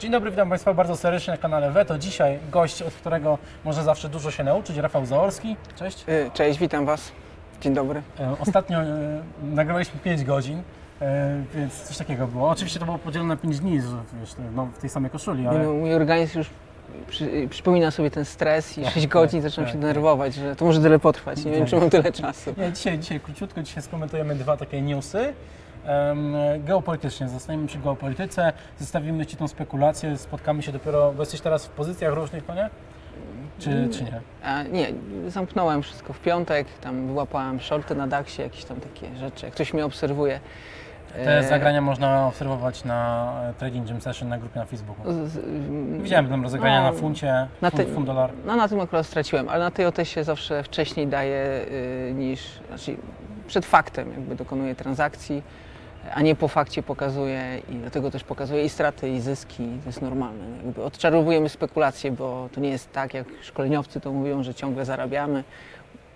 Dzień dobry, witam Państwa bardzo serdecznie na kanale Weto. Dzisiaj gość, od którego można zawsze dużo się nauczyć, Rafał Zaorski. Cześć. Y, Cześć, witam Was. Dzień dobry. E, Ostatnio e, nagrywaliśmy 5 godzin, e, więc coś takiego było. Oczywiście to było podzielone na 5 dni, wiesz, no, w tej samej koszuli, ale No, mój organizm już przy, y, przypomina sobie ten stres i Tak, 6 godzin tak, zaczynam tak, się tak. denerwować, że to może tyle potrwać. Nie wiem, Tak. czy mam tyle czasu. nie, dzisiaj, dzisiaj króciutko, dzisiaj skomentujemy dwa takie newsy. Geopolitycznie, zostaniemy przy geopolityce, zostawimy Ci tą spekulację, spotkamy się dopiero, bo jesteś teraz w pozycjach różnych, no nie? Czy, czy nie? A, nie, zamknąłem wszystko w piątek, tam wyłapałem shorty na Daxie, jakieś tam takie rzeczy. Jak ktoś mnie obserwuje. Te e, zagrania można obserwować na e, Trading Jam Session na grupie na Facebooku. z- Widziałem tam rozegrania no, na funcie, na funt, te- funt dolar. No na tym akurat straciłem, ale na tej OTS-ie zawsze wcześniej daję y, niż, znaczy przed faktem jakby dokonuję transakcji, a nie po fakcie pokazuję i dlatego też pokazuję i straty i zyski, to jest normalne. Jakby odczarowujemy spekulacje, bo to nie jest tak jak szkoleniowcy to mówią, że ciągle zarabiamy.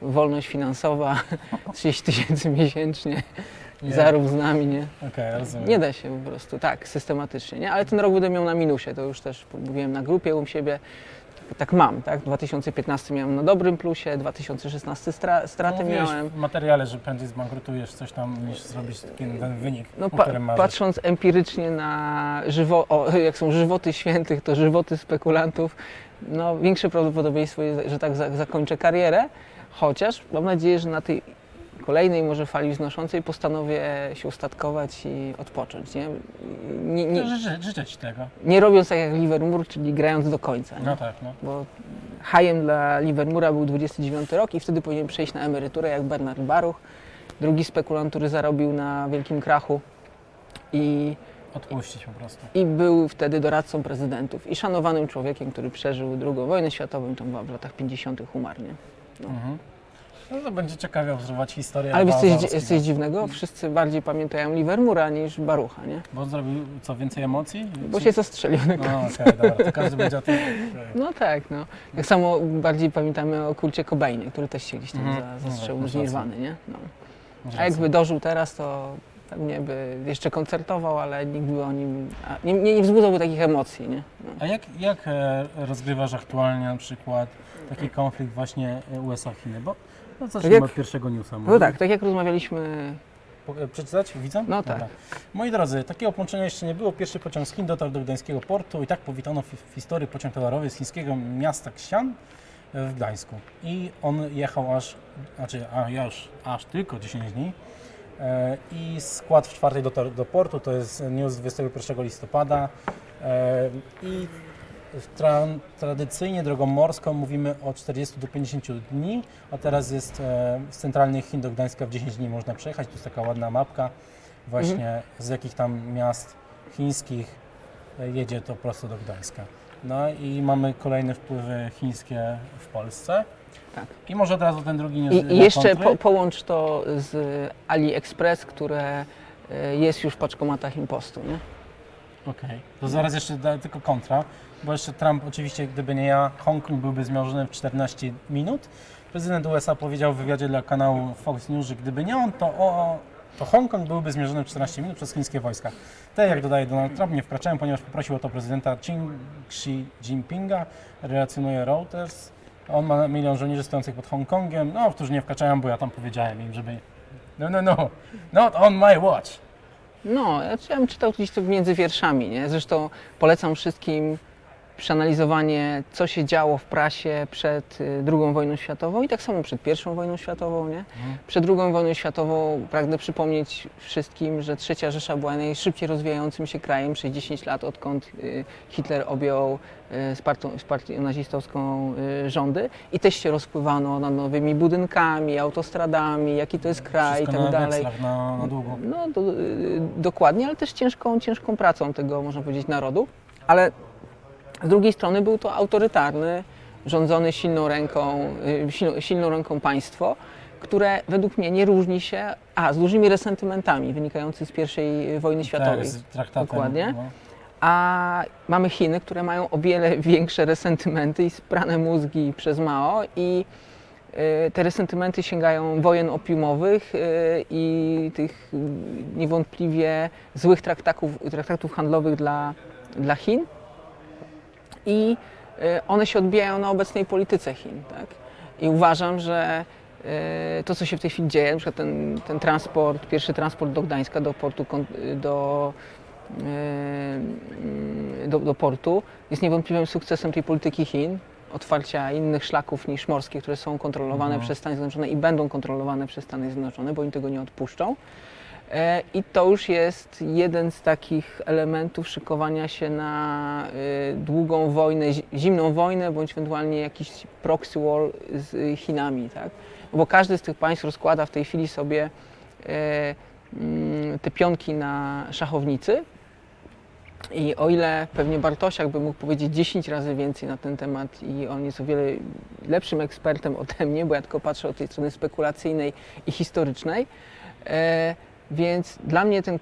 Wolność finansowa, 30 tysięcy miesięcznie, Nie. zarób z nami, nie? Okej, rozumiem. Nie da się po prostu, tak, systematycznie, nie? Ale ten rok będę miał na minusie, to już też mówiłem na grupie u siebie. Tak mam, tak? 2015 miałem na dobrym plusie, 2016 stra- straty No, miałem. w materiale, że prędzej zbankrutujesz coś tam, niż zrobić ten wynik, No, pa- patrząc empirycznie na żywo, o, jak są żywoty świętych, to żywoty spekulantów, no większe prawdopodobieństwo jest, że tak za- zakończę karierę, chociaż mam nadzieję, że na tej kolejnej może fali wznoszącej postanowię się ustatkować i odpocząć, nie? Nie, nie, Ży- ży- Życzę Ci tego. nie robiąc tak jak Livermore, czyli grając do końca. Nie? No tak, no. Bo hajem dla Livermura był 29 rok i wtedy powinien przejść na emeryturę jak Bernard Baruch. Drugi spekulant, który zarobił na wielkim krachu i, Odpuścić po prostu. i był wtedy doradcą prezydentów i szanowanym człowiekiem, który przeżył II wojnę światową, tam była w latach 50. umarł. Nie? Mhm. No to będzie ciekawie obserwować historię. Ale wiesz, coś, Zaorskiego. coś dziwnego? Wszyscy bardziej pamiętają Livermura niż Barucha, nie? Bo on zrobił co, więcej emocji? Bo się zastrzelił na No okej, dobra, to każdy będzie o tym... No tak, no. Tak samo bardziej pamiętamy o kulcie Cobainie, który też się gdzieś tam Mhm. za, No, zastrzelił z. Nirwany, nie? No. A jakby dożył teraz, to pewnie by jeszcze koncertował, ale nikt by o nim a, nie, nie, nie wzbudzałby takich emocji, nie? No. A jak, jak e, rozgrywasz aktualnie na przykład taki konflikt właśnie USA-Chiny? Bo no zacznijmy jak- od pierwszego newsa. No tak, tak jak rozmawialiśmy, e, Przeczytać? Widzę? No tak. Moi drodzy, takiego połączenia jeszcze nie było. Pierwszy pociąg z Chin dotarł do gdańskiego portu i tak powitano w, w historii pociąg towarowy z chińskiego miasta Xi'an e, w Gdańsku. I on jechał aż, znaczy a, już, aż tylko 10 dni. E, I skład w czwartej dotarł do portu, to jest news z 21 listopada. E, I tra, tradycyjnie drogą morską mówimy o 40 do 50 dni, a teraz jest e, z centralnych Chin do Gdańska w 10 dni można przejechać. Tu jest taka ładna mapka właśnie z jakich tam miast chińskich e, jedzie to prosto do Gdańska. No i mamy kolejne wpływy chińskie w Polsce. Tak. I może od razu ten drugi news i, i jeszcze po, połącz to z AliExpress, które e, jest już w paczkomatach impostu, nie? Okej, to zaraz jeszcze da, tylko kontra, bo jeszcze Trump oczywiście, gdyby nie ja, Hongkong byłby zmiażdżony w 14 minut. Prezydent USA powiedział w wywiadzie dla kanału Fox News, że gdyby nie on, to, o, to Hongkong byłby zmierzony w 14 minut przez chińskie wojska. Te, jak dodaje Donald Trump, nie wkraczają, ponieważ poprosił o to prezydenta Xi Jinpinga, relacjonuje Reuters. On ma milion żołnierzy stojących pod Hongkongiem, no, którzy nie wkraczają, bo ja tam powiedziałem im, żeby... No, no, no, not on my watch. No, ja, ja bym czytał gdzieś to między wierszami, nie? Zresztą polecam wszystkim przeanalizowanie, co się działo w prasie przed y, II wojną światową i tak samo przed I wojną światową, nie? Przed II wojną światową pragnę przypomnieć wszystkim, że III Rzesza była najszybciej rozwijającym się krajem przez 10 lat, odkąd y, Hitler objął y, z, partią, z partią nazistowską y, rządy i też się rozpływano nad nowymi budynkami, autostradami, jaki to jest kraj i tak na dalej. na, na długo. No, do, y, dokładnie, ale też ciężką, ciężką pracą tego, można powiedzieć, narodu. Ale z drugiej strony był to autorytarny, rządzony silną ręką, y, silną, silną ręką państwo, które według mnie nie różni się, a z dużymi resentymentami wynikającymi z I wojny światowej. Tak, z traktatem. Dokładnie. No. A mamy Chiny, które mają o wiele większe resentymenty i sprane mózgi przez Mao i y, te resentymenty sięgają wojen opiumowych y, i tych niewątpliwie złych traktatów, traktatów handlowych dla, dla Chin. I y, one się odbijają na obecnej polityce Chin. Tak? I uważam, że y, to, co się w tej chwili dzieje, na przykład ten, ten transport, pierwszy transport do Gdańska, do portu, do, y, do, do portu, jest niewątpliwym sukcesem tej polityki Chin, otwarcia innych szlaków niż morskie, które są kontrolowane Mhm. przez Stany Zjednoczone i będą kontrolowane przez Stany Zjednoczone, bo oni tego nie odpuszczą. E, I to już jest jeden z takich elementów szykowania się na y, długą wojnę, zi- zimną wojnę, bądź ewentualnie jakiś proxy war z Chinami, tak? Bo każdy z tych państw rozkłada w tej chwili sobie e, mm, te pionki na szachownicy. I o ile pewnie Bartosiak by mógł powiedzieć 10 razy więcej na ten temat i on jest o wiele lepszym ekspertem ode mnie, bo ja tylko patrzę od tej strony spekulacyjnej i historycznej, e, więc dla mnie ten,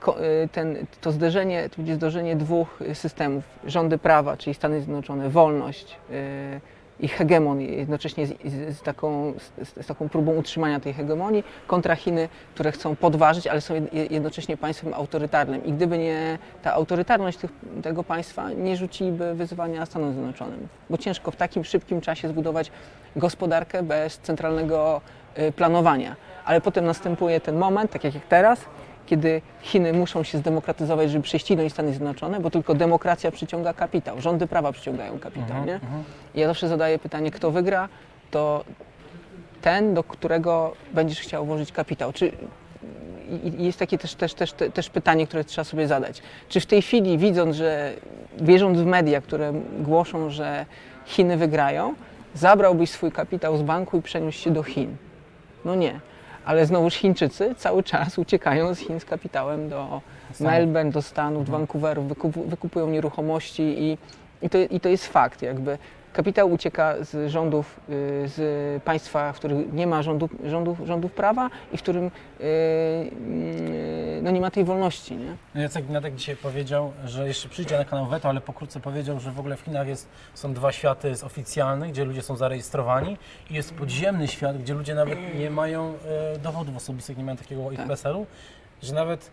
ko- e, ten, to zderzenie, to będzie zderzenie dwóch systemów, rządy prawa, czyli Stany Zjednoczone, wolność e, i hegemon, jednocześnie z, z, z, taką, z, z taką próbą utrzymania tej hegemonii, kontra Chiny, które chcą podważyć, ale są jed- jednocześnie państwem autorytarnym. I gdyby nie ta autorytarność tych, tego państwa, nie rzuciliby wyzwania Stanom Zjednoczonym. Bo ciężko w takim szybkim czasie zbudować gospodarkę bez centralnego y, planowania. Ale potem następuje ten moment, tak jak teraz, kiedy Chiny muszą się zdemokratyzować, żeby prześcignąć Stany Zjednoczone, bo tylko demokracja przyciąga kapitał, rządy prawa przyciągają kapitał. Mhm, Nie? mhm. I Ja zawsze zadaję pytanie, kto wygra, to ten, do którego będziesz chciał włożyć kapitał. Czy, i- i jest takie też, też, też, też pytanie, które trzeba sobie zadać. Czy w tej chwili, widząc, że wierząc w media, które głoszą, że Chiny wygrają, zabrałbyś swój kapitał z banku i przeniósł się do Chin? No nie. Ale znowuż Chińczycy cały czas uciekają z Chin z kapitałem do Stanów. Melbourne, do Stanów, do Vancouveru, wykup, wykupują nieruchomości i, i, to, i to jest fakt. Jakby kapitał ucieka z rządów, y, z państwa, w którym nie ma rządów, rządów, rządów prawa i w którym y, y, no nie ma tej wolności. Nie? No Jacek Gnatek dzisiaj powiedział, że jeszcze przyjdzie na kanał Veto, ale pokrótce powiedział, że w ogóle w Chinach jest, są dwa światy, jest oficjalny, gdzie ludzie są zarejestrowani i jest podziemny świat, gdzie ludzie nawet nie mają dowodów osobistych, nie mają takiego ich Tak. PESEL-u, że nawet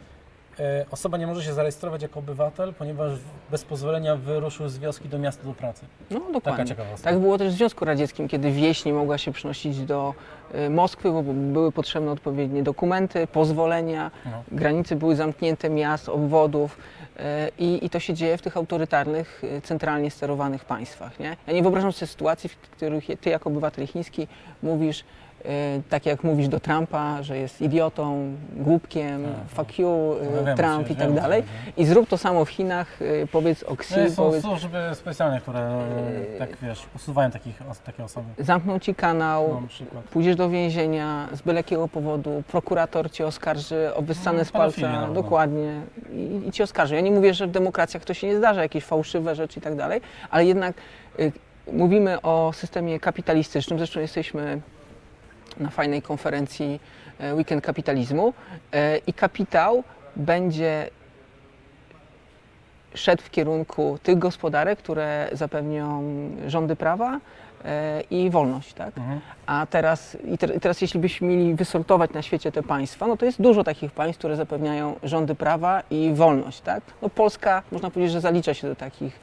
osoba nie może się zarejestrować jako obywatel, ponieważ bez pozwolenia wyruszył z wioski do miasta do pracy. No Taka dokładnie. ciekawostka. Tak było też w Związku Radzieckim, kiedy wieś nie mogła się przynosić do y, Moskwy, bo były potrzebne odpowiednie dokumenty, pozwolenia, No. granice były zamknięte miast, obwodów y, i, i to się dzieje w tych autorytarnych, centralnie sterowanych państwach. Nie? Ja nie wyobrażam sobie sytuacji, w których ty jako obywatel chiński mówisz, tak jak mówisz do Trumpa, że jest idiotą, głupkiem, Tak, fuck you, y, No wiem, Trump i tak wiem, dalej. I zrób to samo w Chinach, y, powiedz o Xi, No, są powiedz, służby specjalne, które tak wiesz, usuwają takich, os- takie osoby. zamkną ci kanał, No, na przykład. pójdziesz do więzienia z byle jakiego powodu, prokurator cię oskarży o wyssane No, z pedofilię palca, no. dokładnie, i, i cię oskarży. Ja nie mówię, że w demokracjach to się nie zdarza, jakieś fałszywe rzeczy i tak dalej, ale jednak y, mówimy o systemie kapitalistycznym, zresztą jesteśmy na fajnej konferencji e, Weekend Kapitalizmu e, i kapitał będzie szedł w kierunku tych gospodarek, które zapewnią rządy prawa e, i wolność, tak? Mhm. A teraz, i te, teraz jeśli byśmy mieli wysortować na świecie te państwa, no to jest dużo takich państw, które zapewniają rządy prawa i wolność, tak? No Polska, można powiedzieć, że zalicza się do takich,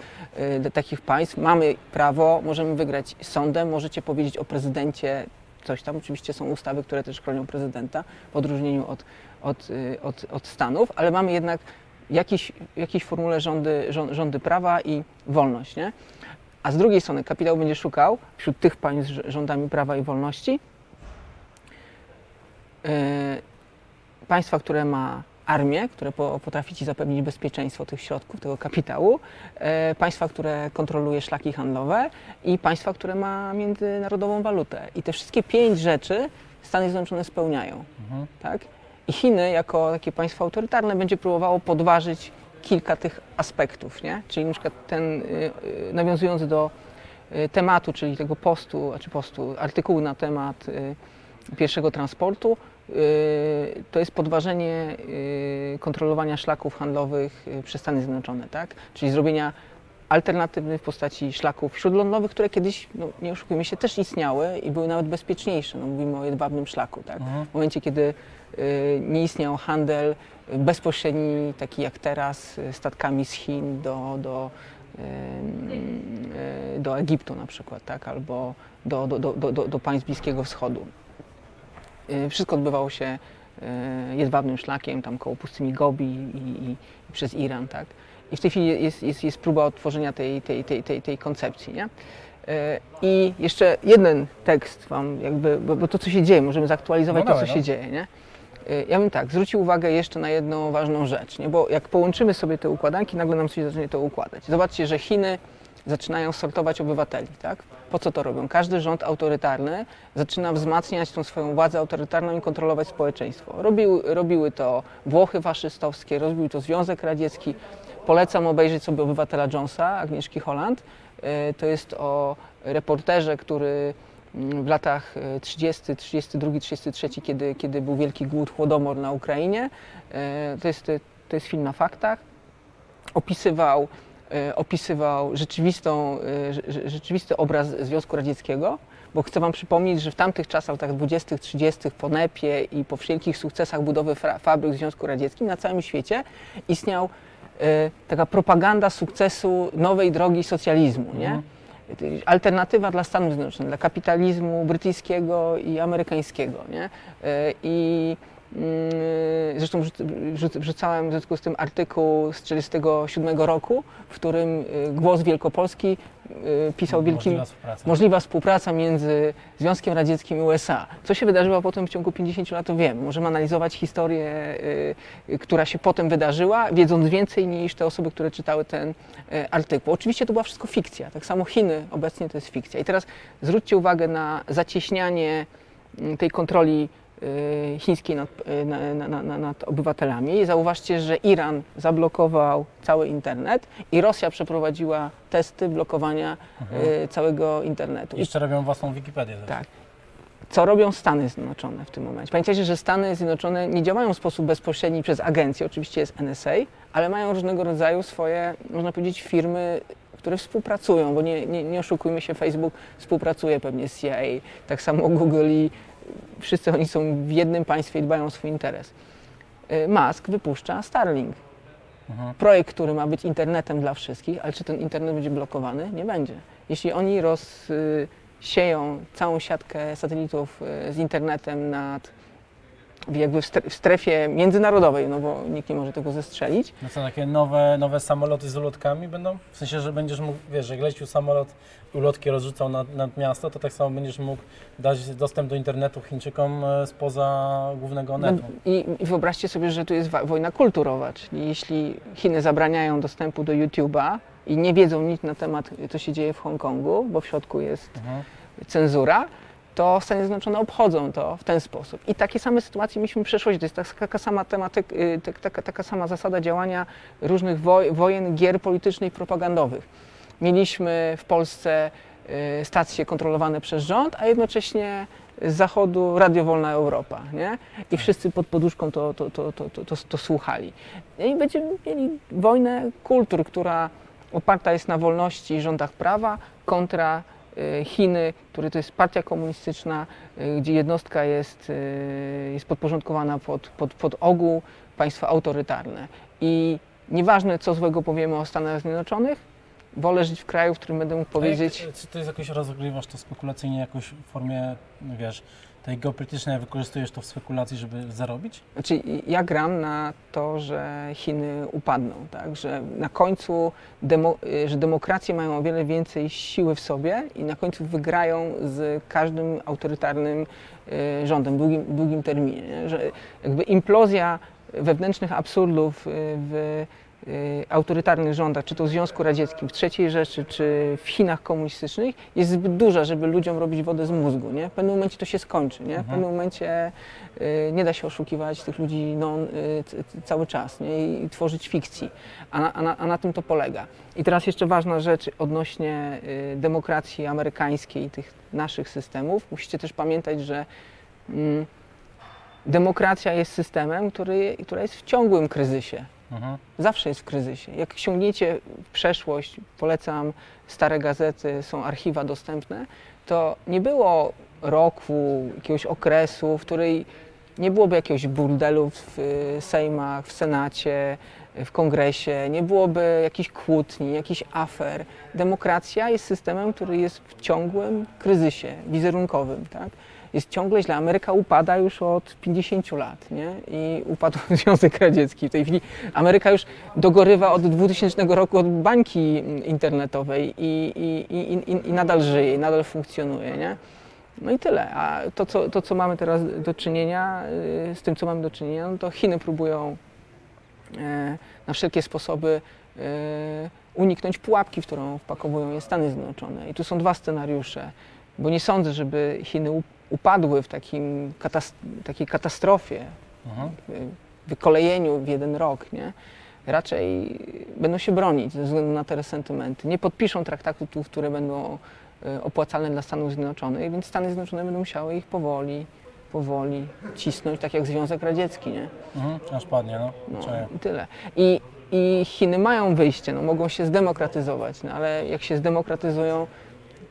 do takich państw. Mamy prawo, możemy wygrać sądem, możecie powiedzieć o prezydencie coś tam. Oczywiście są ustawy, które też chronią prezydenta, w odróżnieniu od, od, y, od, od Stanów, ale mamy jednak jakiś, w jakiejś formule rządy, rząd, rządy prawa i wolność, nie? A z drugiej strony kapitał będzie szukał wśród tych państw z rządami prawa i wolności yy, państwa, które ma armię, które po, potrafi ci zapewnić bezpieczeństwo tych środków, tego kapitału, yy, państwa, które kontroluje szlaki handlowe i państwa, które ma międzynarodową walutę. I te wszystkie pięć rzeczy Stany Zjednoczone spełniają Mhm. tak? I Chiny jako takie państwo autorytarne będzie próbowało podważyć kilka tych aspektów, nie? Czyli na przykład ten, y, y, nawiązując do y, tematu, czyli tego postu, czy postu, artykułu na temat pierwszego transportu, to jest podważenie y, kontrolowania szlaków handlowych y, przez Stany Zjednoczone, tak? Czyli zrobienia alternatywnych w postaci szlaków śródlądowych, które kiedyś, no, nie oszukujmy się, też istniały i były nawet bezpieczniejsze. No, mówimy o jedwabnym szlaku, tak? Mhm. W momencie, kiedy y, nie istniał handel bezpośredni, taki jak teraz, statkami z Chin do, do, do Egiptu na przykład, tak? albo do, do, do, do, do państw Bliskiego Wschodu. E, Wszystko odbywało się e, jedwabnym szlakiem, tam koło pustyni Gobi i, i, i przez Iran. Tak? I w tej chwili jest, jest, jest próba odtworzenia tej, tej, tej, tej, tej koncepcji. Nie? E, I jeszcze jeden tekst wam, jakby, bo, bo to co się dzieje, możemy zaktualizować No to, co dawaj, się no. dzieje. Nie? Ja bym tak, zwrócił uwagę jeszcze na jedną ważną rzecz, nie? bo jak połączymy sobie te układanki, nagle nam się zacznie to układać. Zobaczcie, że Chiny zaczynają sortować obywateli, tak? Po co to robią? Każdy rząd autorytarny zaczyna wzmacniać tą swoją władzę autorytarną i kontrolować społeczeństwo. Robiły, robiły to Włochy faszystowskie, robił to Związek Radziecki. Polecam obejrzeć sobie Obywatela Jonesa, Agnieszki Holland. E, To jest o reporterze, który mm, w latach e, 30, 32, 33, kiedy, kiedy był wielki głód, chłodomor na Ukrainie. E, To jest, to jest film na faktach. Opisywał, opisywał rzeczywistą, e, rze- rze- rzeczywisty obraz Związku Radzieckiego, bo chcę Wam przypomnieć, że w tamtych czasach, w latach 20., 30., po NEP-ie i po wszelkich sukcesach budowy fabryk w Związku Radzieckim na całym świecie istniał e, taka propaganda sukcesu nowej drogi socjalizmu, nie? Mhm. Alternatywa dla Stanów Zjednoczonych, dla kapitalizmu brytyjskiego i amerykańskiego, nie? E, I zresztą wrzuc- wrzuc- wrzucałem w związku z tym artykuł z 1947 roku, w którym e, Głos Wielkopolski e, pisał wielkim, Możliwa współpraca. możliwa współpraca między Związkiem Radzieckim i USA. Co się wydarzyło potem w ciągu 50 lat, to wiemy. Możemy analizować historię, y, y, która się potem wydarzyła, wiedząc więcej niż te osoby, które czytały ten y, artykuł. Oczywiście to była wszystko fikcja. Tak samo Chiny obecnie to jest fikcja. I teraz zwróćcie uwagę na zacieśnianie mm, tej kontroli y, chińskiej nad, y, na, na, na, na- nad obywatelami. Zauważcie, że Iran zablokował cały internet i Rosja przeprowadziła testy blokowania y, całego internetu. Jeszcze robią własną Wikipedię. też. tak. Co robią Stany Zjednoczone w tym momencie? Pamiętajcie, że Stany Zjednoczone nie działają w sposób bezpośredni przez agencję, oczywiście jest NSA, ale mają różnego rodzaju swoje, można powiedzieć, firmy, które współpracują, bo nie, nie, nie oszukujmy się, Facebook współpracuje pewnie z CIA, tak samo Google i wszyscy oni są w jednym państwie i dbają o swój interes. Y, Musk wypuszcza Starlink. Mhm. Projekt, który ma być internetem dla wszystkich, ale czy ten internet będzie blokowany? Nie będzie. Jeśli oni rozsieją całą siatkę satelitów y, z internetem nad jakby w stre- w strefie międzynarodowej, no bo nikt nie może tego zestrzelić, No co, takie nowe, nowe samoloty z ulotkami będą? W sensie, że będziesz mógł, wiesz, jak lecił samolot, ulotki rozrzucał nad, nad miasto, to tak samo będziesz mógł dać dostęp do internetu Chińczykom e, spoza głównego netu. I, I wyobraźcie sobie, że tu jest wojna kulturowa, czyli jeśli Chiny zabraniają dostępu do YouTube'a i nie wiedzą nic na temat, co się dzieje w Hongkongu, bo w środku jest Mhm. cenzura, to Stany Zjednoczone obchodzą to w ten sposób. I takie same sytuacje mieliśmy w przeszłości. To jest tak- taka sama tematyk, y, tak- taka, taka sama zasada działania różnych woj- wojen, gier politycznych i propagandowych. Mieliśmy w Polsce y, stacje kontrolowane przez rząd, a jednocześnie z zachodu Radio Wolna Europa, nie? I wszyscy pod poduszką to, to, to, to, to, to, słuchali. I będziemy mieli wojnę kultur, która oparta jest na wolności i rządach prawa kontra Chiny, które to jest partia komunistyczna, y, gdzie jednostka jest, y, jest podporządkowana pod, pod, pod ogół państwa autorytarne. I nieważne, co złego powiemy o Stanach Zjednoczonych, wolę żyć w kraju, w którym będę mógł powiedzieć, jak, czy ty jakoś rozgrywasz to spekulacyjnie jakoś w formie, wiesz, tej geopolitycznej, wykorzystujesz to w spekulacji, żeby zarobić? Znaczy, ja gram na to, że Chiny upadną, tak? że na końcu demo, że demokracje mają o wiele więcej siły w sobie i na końcu wygrają z każdym autorytarnym y, rządem w długim, długim terminie. Nie? Że jakby implozja wewnętrznych absurdów y, w autorytarnych rządach, czy to w Związku Radzieckim, w III Rzeszy, czy w Chinach komunistycznych, jest zbyt duża, żeby ludziom robić wodę z mózgu. Nie? W pewnym momencie to się skończy. Nie? W Mhm. pewnym momencie y, nie da się oszukiwać tych ludzi non, y, cały czas nie? i tworzyć fikcji, a na, a, na, a na tym to polega. I teraz jeszcze ważna rzecz odnośnie y, demokracji amerykańskiej i tych naszych systemów. Musicie też pamiętać, że mm, demokracja jest systemem, który, która jest w ciągłym kryzysie. Mhm. Zawsze jest w kryzysie. Jak sięgniecie w przeszłość, polecam stare gazety, są archiwa dostępne, to nie było roku, jakiegoś okresu, w której nie byłoby jakiegoś burdelu w y, sejmach, w senacie, w kongresie, nie byłoby jakichś kłótni, jakichś afer. Demokracja jest systemem, który jest w ciągłym kryzysie wizerunkowym. Tak? Jest ciągle źle. Ameryka upada już od 50 lat nie? i upadł Związek Radziecki. W tej chwili Ameryka już dogorywa od 2000 roku od bańki internetowej i, i, i, i, i nadal żyje, i nadal funkcjonuje. Nie? No i tyle. A to co, to, co mamy teraz do czynienia, y, z tym, co mamy do czynienia, no to Chiny próbują e, na wszelkie sposoby e, uniknąć pułapki, w którą wpakowują je Stany Zjednoczone. I tu są dwa scenariusze, bo nie sądzę, żeby Chiny upadły w takim katas- takiej katastrofie, Mhm. y, wykolejeniu w jeden rok, nie? Raczej będą się bronić ze względu na te resentymenty. Nie podpiszą traktatów, które będą y, opłacalne dla Stanów Zjednoczonych, więc Stany Zjednoczone będą musiały ich powoli, powoli cisnąć, tak jak Związek Radziecki, nie? Mhm. Aż padnie, no. No, i tyle. I, I Chiny mają wyjście, no, mogą się zdemokratyzować, no, ale jak się zdemokratyzują,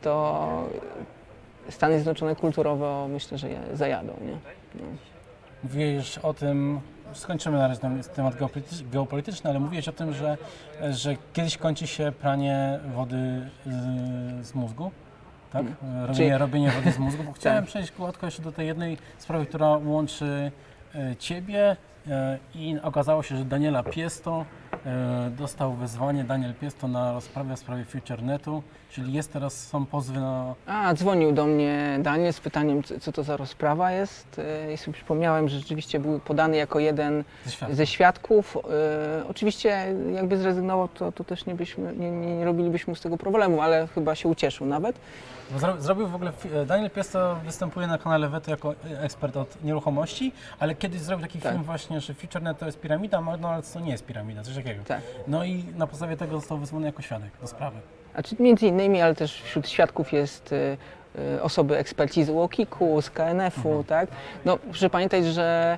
to Stany Zjednoczone kulturowo myślę, że je zajadą, nie? No. Mówiłeś o tym, skończymy na razie temat geopolitycz- geopolityczny, ale mówiłeś o tym, że, że kiedyś kończy się pranie wody z, z mózgu. Tak? Robienie, Czyli- robienie wody z mózgu. Bo chciałem Tak. przejść gładko jeszcze do tej jednej sprawy, która łączy e, Ciebie e, i okazało się, że Daniela Piesto dostał wezwanie, Daniel Piesto na rozprawę w sprawie FutureNetu, czyli jest teraz, są pozwy na... A, dzwonił do mnie Daniel z pytaniem, co, to za rozprawa jest. E, I sobie przypomniałem, że rzeczywiście był podany jako jeden ze świata. ze świadków. E, oczywiście jakby zrezygnował, to, to też nie, byśmy, nie, nie, robilibyśmy z tego problemu, ale chyba się ucieszył nawet. Zrobił w ogóle, Daniel Piesto występuje na kanale Weto jako ekspert od nieruchomości, ale kiedyś zrobił taki Tak. film właśnie, że FutureNet to jest piramida, a McDonald's to nie jest piramida, coś takiego. Tak. No i na podstawie tego został wezwany jako świadek do sprawy. Znaczy, między innymi, ale też wśród świadków jest y, y, osoby eksperci z UOKiK-u, z KNF-u, tak? No, proszę pamiętać, że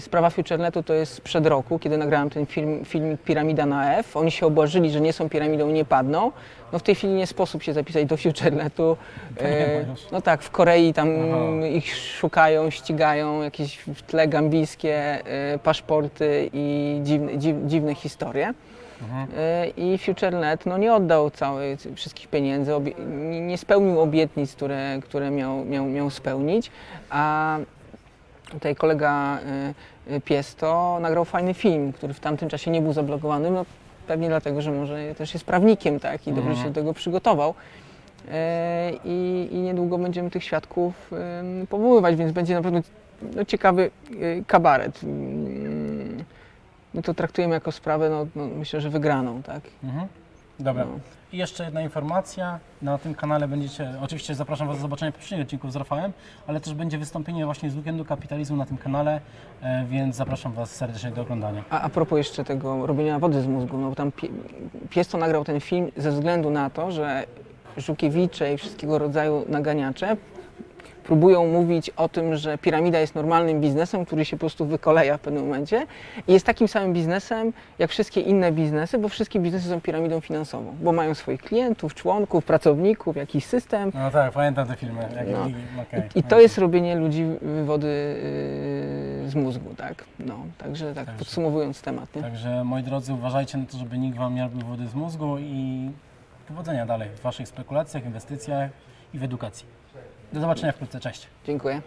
sprawa FutureNetu to jest sprzed roku, kiedy nagrałem ten film, filmik Piramida na F. Oni się obłażyli, że nie są piramidą i nie padną. No w tej chwili nie sposób się zapisać do FutureNetu. Y, już. no tak, w Korei tam Aha. ich szukają, ścigają, jakieś w tle gambijskie y, paszporty i dziwne, dziw, dziwne historie. Mhm. Y, i FutureNet no, nie oddał całych wszystkich pieniędzy, obie- nie- nie spełnił obietnic, które, które miał, miał, miał spełnić, a tutaj kolega y, y, Piesto nagrał fajny film, który w tamtym czasie nie był zablokowany, no, pewnie dlatego, że może też jest prawnikiem tak, i dobrze Mhm. się do tego przygotował. Y, I, I niedługo będziemy tych świadków powoływać, więc będzie na pewno no, ciekawy kabaret. Mm, My to traktujemy jako sprawę, no, no, myślę, że wygraną, tak? Mhm. Dobra. No. I jeszcze jedna informacja. Na tym kanale będziecie, oczywiście zapraszam Was do zobaczenia poprzednich odcinków z Rafałem, ale też będzie wystąpienie właśnie z Weekendu Kapitalizmu na tym kanale, e, więc zapraszam Was serdecznie do oglądania. A, a propos jeszcze tego robienia wody z mózgu, no bo tam pie, Piesto nagrał ten film ze względu na to, że Żukiewicze i wszystkiego rodzaju naganiacze próbują mówić o tym, że piramida jest normalnym biznesem, który się po prostu wykoleja w pewnym momencie i jest takim samym biznesem jak wszystkie inne biznesy, bo wszystkie biznesy są piramidą finansową, bo mają swoich klientów, członków, pracowników, jakiś system No tak, pamiętam te filmy. No. i, okej, I, I to jest robienie ludzi wywody yy, z mózgu, tak? No, także tak Także- podsumowując temat, nie? Także moi drodzy, uważajcie na to, żeby nikt Wam nie robił wody z mózgu i powodzenia dalej w Waszych spekulacjach, inwestycjach i w edukacji. Do zobaczenia wkrótce, cześć. Dziękuję.